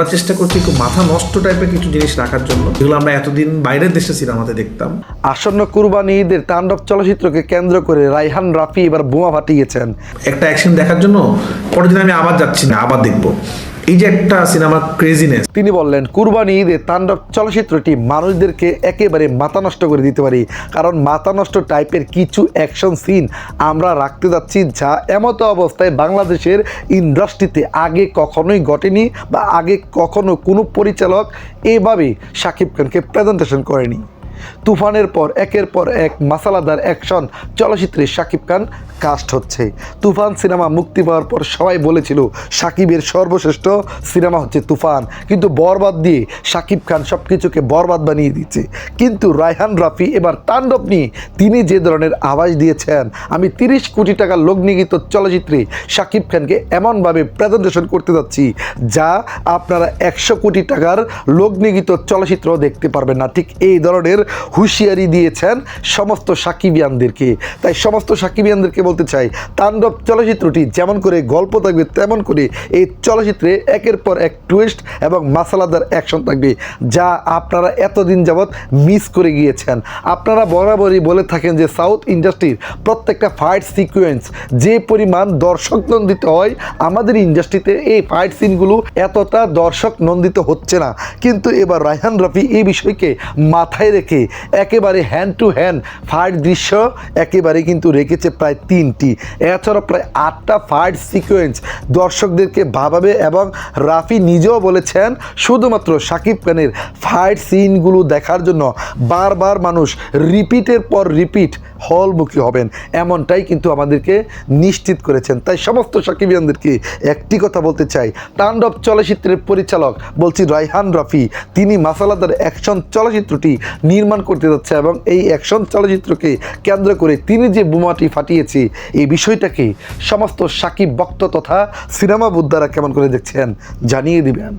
আমরা চেষ্টা করছি একটু মাথা নষ্ট টাইপের কিছু জিনিস রাখার জন্য। যেগুলো আমরা এতদিন বাইরের দেশে সিনেমাতে দেখতাম। আসন্ন কুরবানি ঈদের তাণ্ডব চলচ্চিত্রকে কেন্দ্র করে রাইহান রাফি এবার বোমা ফাটিয়েছেন। একটা অ্যাকশন দেখার জন্য পরের দিন আমি আবার যাচ্ছি না আবার দেখব। এই যে একটা সিনেমার ক্রেজিনেস তিনি বললেন, কুরবানি ঈদে তাণ্ডব চলচ্চিত্রটি মানুষদেরকে একেবারে মাথা নষ্ট করে দিতে পারি। কারণ মাথা নষ্ট টাইপের কিছু অ্যাকশন সিন আমরা রাখতে যাচ্ছি যা এমতো অবস্থায় বাংলাদেশের ইন্ডাস্ট্রিতে আগে কখনোই ঘটেনি বা আগে কখনো কোনো পরিচালক এভাবে শাকিব খানকে প্রেজেন্টেশন করেনি। তুফানের পর, একের পর এক মাসালাদার অ্যাকশন চলচ্চিত্রে শাকিব খান কাস্ট হচ্ছে। তুফান সিনেমা মুক্তি পাওয়ার পর সবাই বলেছিল সাকিবের সর্বশ্রেষ্ঠ সিনেমা হচ্ছে তুফান। কিন্তু বরবাদ দিয়ে শাকিব খান সব কিছুকে বরবাদ বানিয়ে দিচ্ছে। কিন্তু রায়হান রাফি এবার তাণ্ডব নিয়ে তিনি যে ধরনের আওয়াজ দিয়েছেন, আমি তিরিশ কোটি টাকা লগ্নিগীত চলচ্চিত্রে শাকিব খানকে এমনভাবে প্রেজেন্টেশন করতে যাচ্ছি, যা আপনারা একশো কোটি টাকার লগ্নিগীত চলচ্চিত্র দেখতে পারবেন না। ঠিক এই ধরনের হুঁশিয়ারি দিয়েছেন সমস্ত সাকিবিয়ানদেরকে। তাই সমস্ত সাকিবিয়ানদেরকে বলতে চাই, তাণ্ডব চলচ্চিত্রটি যেমন করে গল্প থাকবে, তেমন করে এই চলচ্চিত্রে একের পর এক টুইস্ট এবং মাসালাদার অ্যাকশন থাকবে, যা আপনারা এতদিন যাবৎ মিস করে গিয়েছেন। আপনারা বরাবরই বলে থাকেন যে সাউথ ইন্ডাস্ট্রির প্রত্যেকটা ফাইট সিকোয়েন্স যে পরিমাণ দর্শক নন্দিত হয়, আমাদের ইন্ডাস্ট্রিতে এই ফাইট সিনগুলো এতটা দর্শক নন্দিত হচ্ছে না। কিন্তু এবার রায়হান রফি এই বিষয়কে মাথায় রেখে একেবারে হ্যান্ড টু হ্যান্ড ফাইট দৃশ্য, একেবারে কিন্তু রেখেছে প্রায় তিনটি। এছাড়া প্রায় আটটা ফাইট সিকোয়েন্স দর্শকদেরকে ভাবাবে এবং রাফি নিজেও বলেছেন, শুধুমাত্র শাকিব খানের ফাইট সিনগুলো দেখার জন্য বারবার মানুষ রিপিটের পর রিপিট হলমুখী হবেন। এমনটাই কিন্তু আমাদেরকে নিশ্চিত করেছেন। তাই সমস্ত সাকিবিয়ানদেরকে একটি কথা বলতে চাই। তাণ্ডব চলচ্চিত্রের পরিচালক বলছি রাইহান রফি। তিনি মাসালাদার অ্যাকশন চলচ্চিত্রটি নির্মাণ করতে যাচ্ছে এবং এই অ্যাকশন চলচ্চিত্রকে কেন্দ্র করে তিনি যে বোমাটি ফাটিয়েছে, এই বিষয়টাকে সমস্ত সাকিব বক্ত তথা সিনেমা বুদ্ধারা কেমন করে দেখছেন জানিয়ে দিবেন।